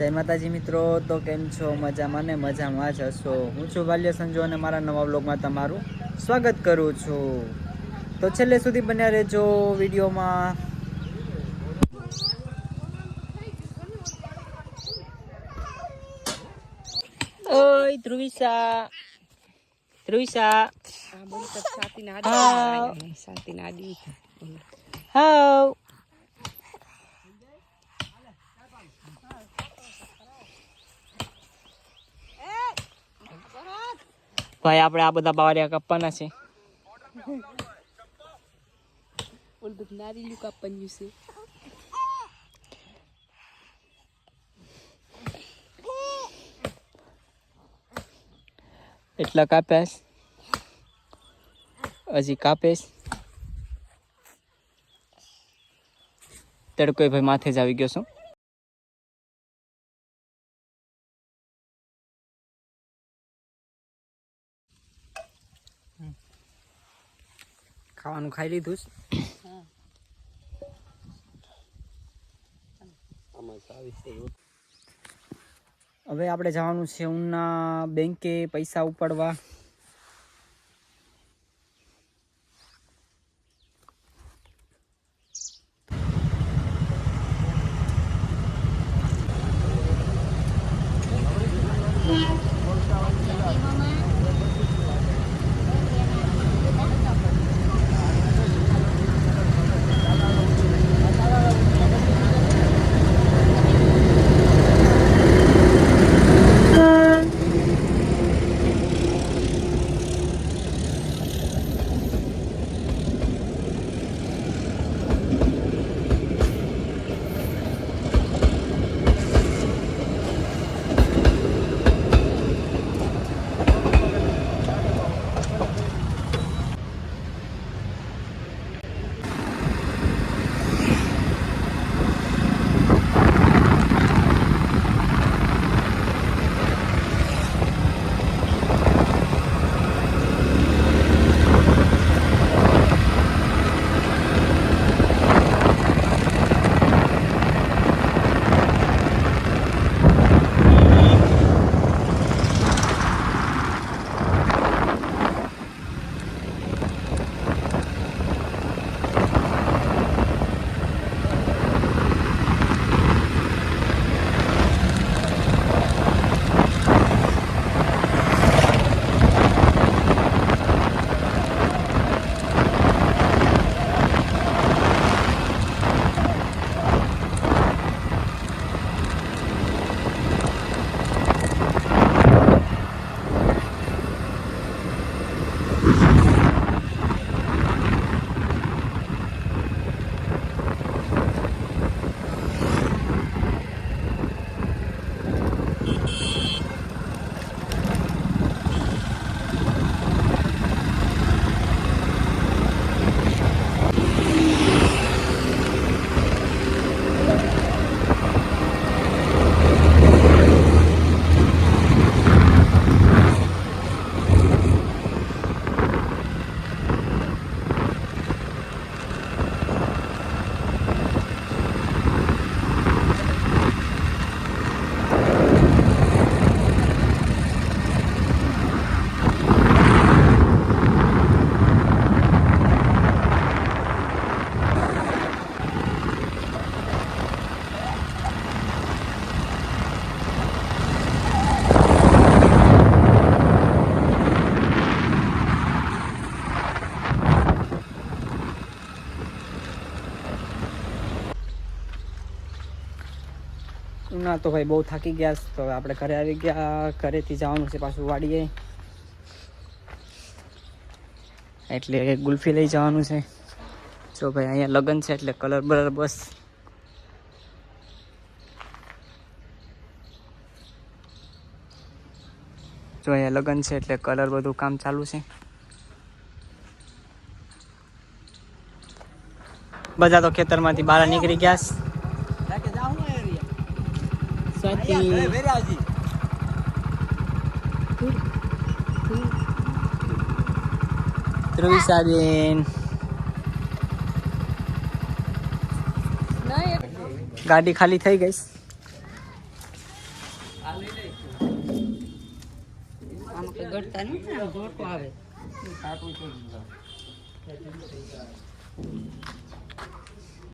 જય માતાજી મિત્રો તો કેમ છો? મજામાં ને મજામાં જ હશો. હું છું બાલ્ય સંજો અને મારા નવા બ્લોગમાં તમારું સ્વાગત કરું છું. તો છેલ્લે સુધી બન્યા રહેજો વિડીયોમાં. ઓય ધ્રુવિસા ધ્રુવિસા હાઉ. ભાઈ, આપણે આ બધા બાવરિયા કાપવાના છે. ઓલ બધું નારી લુક છે એટલા કાપ્યાસ હજી કાપેશ? તડકો ભાઈ માથે જ આવી ગયો છું. ખાવાનું ખાઈ લીધું છે. હવે આપણે જવાનું છે ઉના બેંકે પૈસા ઉપાડવા. ના તો ભાઈ બહુ થાકી ગયા તો આપણે ઘરે આવી ગયા. ઘરેથી જવાનું છે પાછું વાડીએ. એટલે ગુલ્ફી લઈ જવાનું છે. જો ભાઈ અહીંયા લગ્ન છે એટલે કલર બલર બસ. જો અહીંયા લગ્ન છે એટલે કલર બધું કામ ચાલુ છે. બધા તો ખેતરમાંથી બહાર નીકળી ગયા છે સ્વાતિ ગાડી ખાલી થઈ ગઈ. આવે.